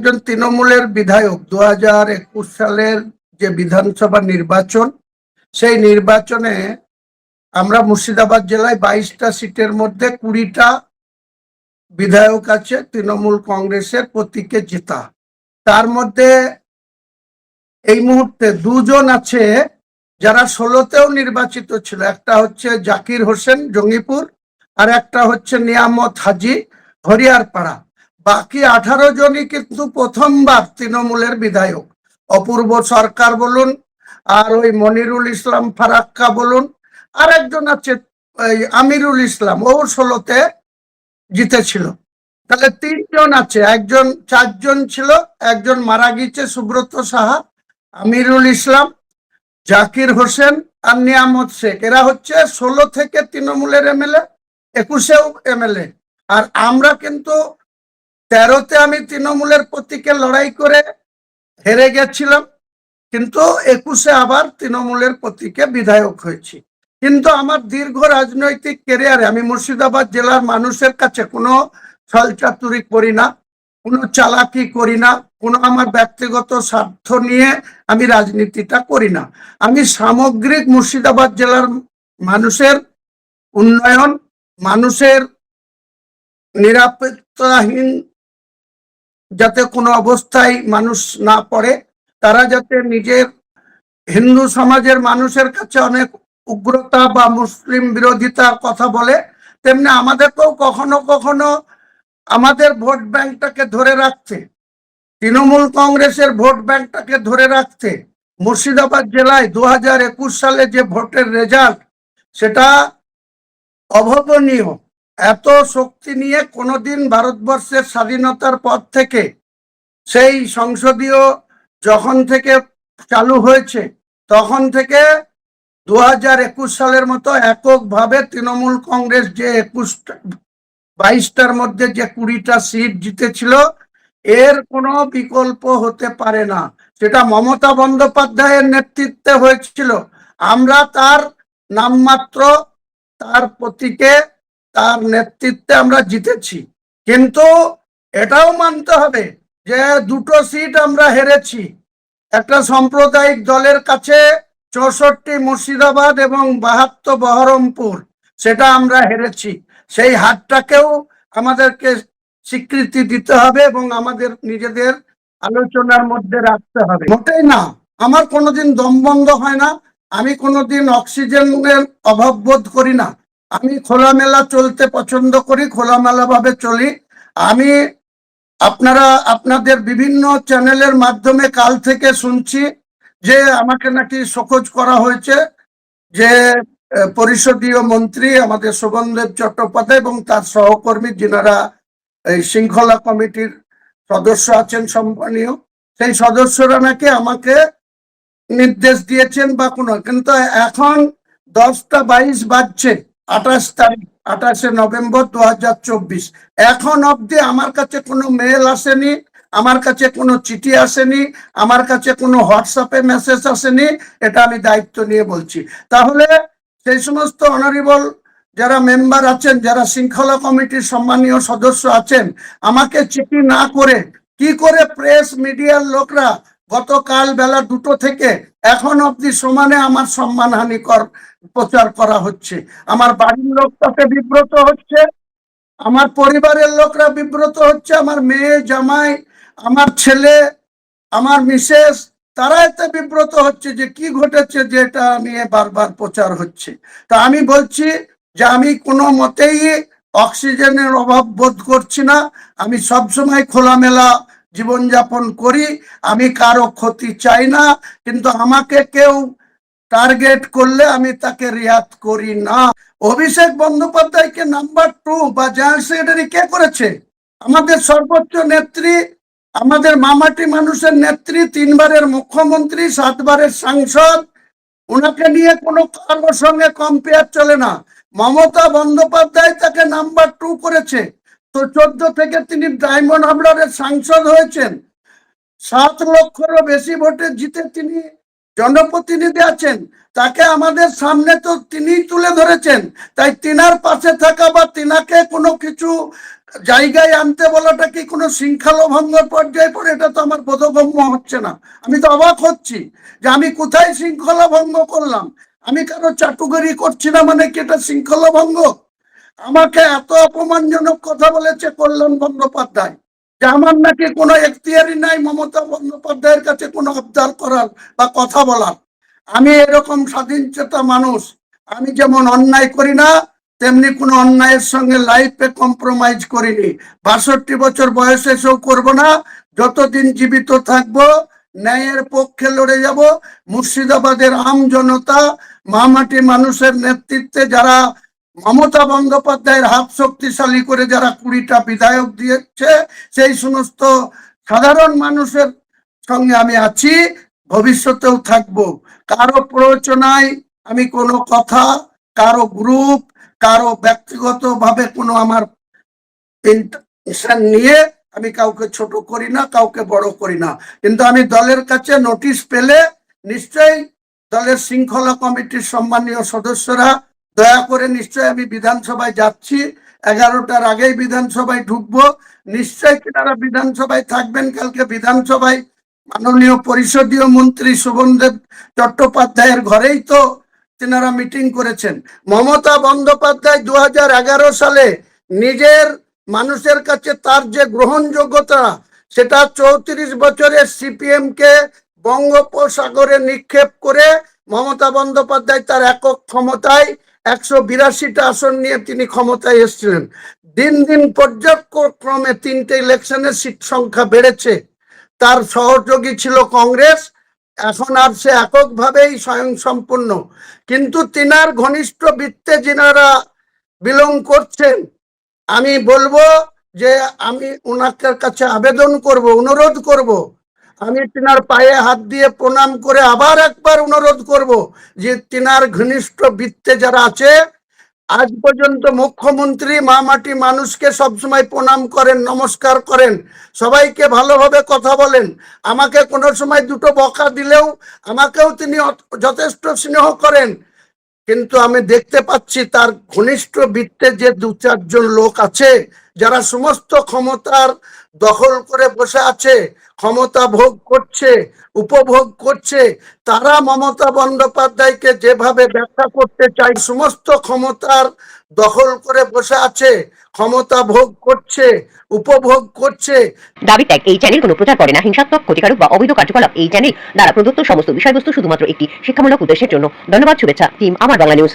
একজন তৃণমূলের বিধায়ক দু একুশ সালের যে বিধানসভা নির্বাচন, সেই নির্বাচনে আমরা মুর্শিদাবাদ জেলায় বাইশটা সিটের মধ্যে কুড়িটা বিধায়ক আছে তৃণমূল কংগ্রেসের প্রতীকে জেতা। তার মধ্যে এই মুহূর্তে দুজন আছে যারা ষোলোতেও নির্বাচিত ছিল। একটা হচ্ছে জাকির হোসেন জঙ্গিপুর আর একটা হচ্ছে নিয়ামত হাজি হরিয়ারপাড়া। বাকি আঠারো জনই কিন্তু প্রথমবার তৃণমূলের বিধায়ক। অপূর্ব সরকার বলুন, আর ওই মনিরুল ইসলাম ফারাক্কা বলুন আর একজন আছে আমিরুল ইসলাম, ও ষোলোতে জিতেছিল। তাহলে তিনজন আছে, একজন, চারজন ছিল, একজন মারা গিয়েছে সুব্রত সাহা, আমিরুল ইসলাম, জাকির হোসেন আর নিয়ামত শেখ। এরা হচ্ছে ষোলো থেকে তৃণমূলের এমএলএ, একুশেও এমএলএ। আর আমরা কিন্তু তেরোতে আমি তৃণমূলের প্রতীকে লড়াই করে হেরে গেছিলাম, কিন্তু একুশে আবার তৃণমূলের প্রতীকে বিধায়ক হয়েছি। কিন্তু আমার দীর্ঘ রাজনৈতিক ক্যারিয়ারে আমি মুর্শিদাবাদ জেলার মানুষের কাছে কোনো ছলচাতুরি করি না, কোনো চালাকি করি না, কোনো আমার ব্যক্তিগত স্বার্থ নিয়ে আমি রাজনীতিটা করি না। আমি সামগ্রিক মুর্শিদাবাদ জেলার মানুষের উন্নয়ন, মানুষের নিরাপত্তাহীন যাতে কোনো অবস্থায় মানুষ না পড়ে, তারা যাতে নিজের হিন্দু সমাজের মানুষের কাছে অনেক উগ্রতা বা মুসলিম বিরোধিতার কথা বলে, তেমনি আমাদেরকেও কখনো কখনো আমাদের ভোট ব্যাংকটাকে ধরে রাখতে, তৃণমূল কংগ্রেসের ভোট ব্যাংকটাকে ধরে রাখতে, মুর্শিদাবাদ জেলায় দু হাজার একুশ সালে যে ভোটের রেজাল্ট, সেটা অভাবনীয়। এত শক্তি নিয়ে কোনোদিন ভারতবর্ষের স্বাধীনতার পর থেকে সেই সংসদীয় যখন থেকে চালু হয়েছে, তখন থেকে দু হাজার একুশ সালের মতো এককভাবে তৃণমূল কংগ্রেস যে একুশ বাইশটার মধ্যে যে কুড়িটা সিট জিতেছিল, এর কোনো বিকল্প হতে পারে না। সেটা মমতা বন্দ্যোপাধ্যায়ের নেতৃত্বে হয়েছিল। আমরা তার নামমাত্র, তার প্রতীকে তার নেতৃত্বে আমরা জিতেছি। কিন্তু এটাও মানতে হবে যে দুটো সিট আমরা হেরেছি। একটা সাম্প্রদায়িক দলের কাছে চৌষট্টি মুর্শিদাবাদ এবং বাহাত্তর বহরমপুর, সেটা আমরা হেরেছি। সেই হারটাকেও আমাদেরকে স্বীকৃতি দিতে হবে এবং আমাদের নিজেদের আলোচনার মধ্যে রাখতে হবে। মোটেই না, আমার কোনোদিন দম বন্ধ হয় না, আমি কোনোদিন অক্সিজেনের অভাব বোধ করি না। আমি খোলামেলা চলতে পছন্দ করি খোলামেলা ভাবে চলি। আমি আপনারা, আপনাদের বিভিন্ন চ্যানেলের মাধ্যমে কাল থেকে শুনছি যে আমাকে নাকি শোকজ করা হয়েছে যে পরিষদীয় মন্ত্রী আমাদের শোভনদেব চট্টোপাধ্যায় এবং তার সহকর্মী যিনারা এই শৃঙ্খলা কমিটির সদস্য আছেন সম্মানীয়, সেই সদস্যরা নাকি আমাকে নির্দেশ দিয়েছেন বা কোনো। কিন্তু এখন দশটা বাইশ বাজছে। আঠাশ তারিখ, আঠাশে নভেম্বর দু হাজার চব্বিশ। এখন অবধি আমার কাছে কোনো মেল আসেনি, আমার কাছে কোনো চিঠি আসেনি, আমার কাছে কোনো হোয়াটসঅ্যাপে মেসেজ আসেনি, এটা আমি দায়িত্ব নিয়ে বলছি। তাহলে সেই সমস্ত অনারিবল যারা মেম্বার আছেন, যারা শৃঙ্খলা কমিটির সম্মানীয় সদস্য আছেন, আমাকে চিঠি না করে কি করে প্রেস মিডিয়ার লোকরা গতকাল বেলা দুটো থেকে এখন অবধি সমানে আমার সম্মানহানিকর প্রচার করা হচ্ছে। আমার বাড়ির লোক তাতে বিব্রত হচ্ছে, আমার পরিবারের লোকরা বিব্রত হচ্ছে, আমার মেয়ে, জামাই, আমার ছেলে, আমার মিসেস তারা এতে বিব্রত হচ্ছে যে কি ঘটেছে যে এটা নিয়ে বারবার প্রচার হচ্ছে। তা আমি বলছি যে আমি কোনো মতেই অক্সিজেনের অভাব বোধ করছি না। আমি সবসময় খোলামেলা জীবনযাপন করি, আমি কারও ক্ষতি চাই না, কিন্তু আমাকে কেউ টার্গেট করলে আমি তাকে রিয়াত করি না। অভিষেক বন্দ্যোপাধ্যায়কে নাম্বার টু বা জেনারেল সেক্রেটারি কে করেছে? আমাদের সর্বোচ্চ নেত্রী, আমাদের মামাটি মানুষের নেত্রী, তিনবারের মুখ্যমন্ত্রী, সাতবারের সাংসদ ওনাকে নিয়ে কোনো কারোর সঙ্গে কম্পেয়ার চলে না। মমতা বন্দ্যোপাধ্যায় তাকে নাম্বার টু করেছে। তো চোদ্দ থেকে তিনি ডায়মন্ড হাবড়ারের সাংসদ হয়েছেন। সাত লক্ষেরও বেশি ভোটে জিতে তিনি জনপ্রতিনিধি আছেন। তাকে আমাদের সামনে তো তিনিই তুলে ধরেছেন। তাই তিনার পাশে থাকা বা তিনাকে কোনো কিছু জায়গায় আনতে বলাটা কি কোনো শৃঙ্খলা ভঙ্গের পর্যায়ে পড়ে? এটা তো আমার বোধগম্য হচ্ছে না। আমি তো অবাক হচ্ছি যে আমি কোথায় শৃঙ্খলা ভঙ্গ করলাম। আমি কারও চাটুকারি করছি না মানে কি এটা শৃঙ্খলা ভঙ্গ আমাকে এত অপমানজনক কথা বলেছে কল্যাণ বন্দ্যোপাধ্যায় যে আমার নাকি কোনো এখতিয়ারই নাই মমতা বন্দ্যোপাধ্যায়ের কাছে কোনো আবদার করার বা কথা বলার। আমি এরকম স্বাধীনচেতা মানুষ, আমি যেমন অন্যায় করি না, তেমনি কোনো অন্যায়ের সঙ্গে লাইফে কম্প্রোমাইজ করিনি। বাষট্টি বছর বয়সে এসেও করব না, যতদিন জীবিত থাকব, ন্যায়ের পক্ষে লড়ে যাব। মুর্শিদাবাদের আম জনতা মামাটি মানুষের নেতৃত্বে যারা মমতা বন্দ্যোপাধ্যায়ের হাত শক্তিশালী করে যারা কুড়িটা বিধায়ক দিয়েছে, সেই সমস্ত সাধারণ মানুষের সঙ্গে আমি আছি, ভবিষ্যতেও থাকব। কারও প্ররোচনায় আমি কোনো কথা, কারও গ্রুপ, কারও ব্যক্তিগত ভাবে কোনো আমার নিয়ে আমি কাউকে ছোট করি না, কাউকে বড় করি না। কিন্তু আমি দলের কাছে নোটিশ পেলে নিশ্চয়ই দলের শৃঙ্খলা কমিটির সম্মানীয় সদস্যরা দয়া করে নিশ্চয়ই আমি বিধানসভায় যাচ্ছি। এগারোটার আগেই বিধানসভায় ঢুকবো। নিশ্চয়ই তারা বিধানসভায় থাকবেন? কালকে বিধানসভায় মাননীয় পরিষদীয় মন্ত্রী শোভনদেব চট্টোপাধ্যায়ের ঘরেই তো তেনারা মিটিং করেছেন। মমতা বন্দ্যোপাধ্যায় দু হাজার এগারো সালে নিজের মানুষের কাছে তার যে গ্রহণযোগ্যতা, সেটা চৌত্রিশ বছরের সিপিএম কে বঙ্গোপসাগরে নিক্ষেপ করে মমতা বন্দ্যোপাধ্যায় তার একক ক্ষমতায় একশো বিরাশিটা আসন নিয়ে তিনি ক্ষমতায় এসেছিলেন। দিন দিন পর্যায়ক্রমে তিনটে ইলেকশনের সিট সংখ্যা বেড়েছে। তার সহযোগী ছিল কংগ্রেস। এখন আর সে এককভাবেই স্বয়ং সম্পূর্ণ কিন্তু তিনার ঘনিষ্ঠ বৃত্তে যিনারা বিলং করছেন, আমি বলব যে আমি ওনার কাছে আবেদন করব, অনুরোধ করব আমি তিনার পায়ে হাত দিয়ে প্রণাম করে আবার একবার অনুরোধ করব যে তিনার ঘনিষ্ঠ বৃত্তে যারা আছে, আজ পর্যন্ত মুখ্যমন্ত্রী, মা মাটি মানুষকে সবসময় প্রণাম করেন, নমস্কার করেন, সবাইকে ভালোভাবে কথা বলেন। আমাকে কোনো সময় দুটো বকা দিলেও আমাকেও তিনি যথেষ্ট স্নেহ করেন। কিন্তু আমি দেখতে পাচ্ছি তার ঘনিষ্ঠ বৃত্তে যে দু চারজন লোক আছে যারা সমস্ত ক্ষমতার দখল করে বসে আছে, ক্ষমতা ভোগ করছে, উপভোগ করছে, তারা মমতা বন্দ্যোপাধ্যায়কে যেভাবে ব্যাখ্যা করতে চাই সমস্ত ক্ষমতার দখল করে বসে আছে, ক্ষমতা ভোগ করছে, উপভোগ করছে। দাবি ত্যাগ এই চ্যানেল কোনো প্রচার করে না। হিংসাত্মক, ক্ষতিকারক বা অবৈধ কার্যকলাপ, এই চ্যানেল দ্বারা প্রদত্ত সমস্ত বিষয়বস্তু শুধুমাত্র একটি শিক্ষামূলক উদ্দেশ্যের জন্য। ধন্যবাদ, শুভেচ্ছা টিম আমার বাংলা নিউজ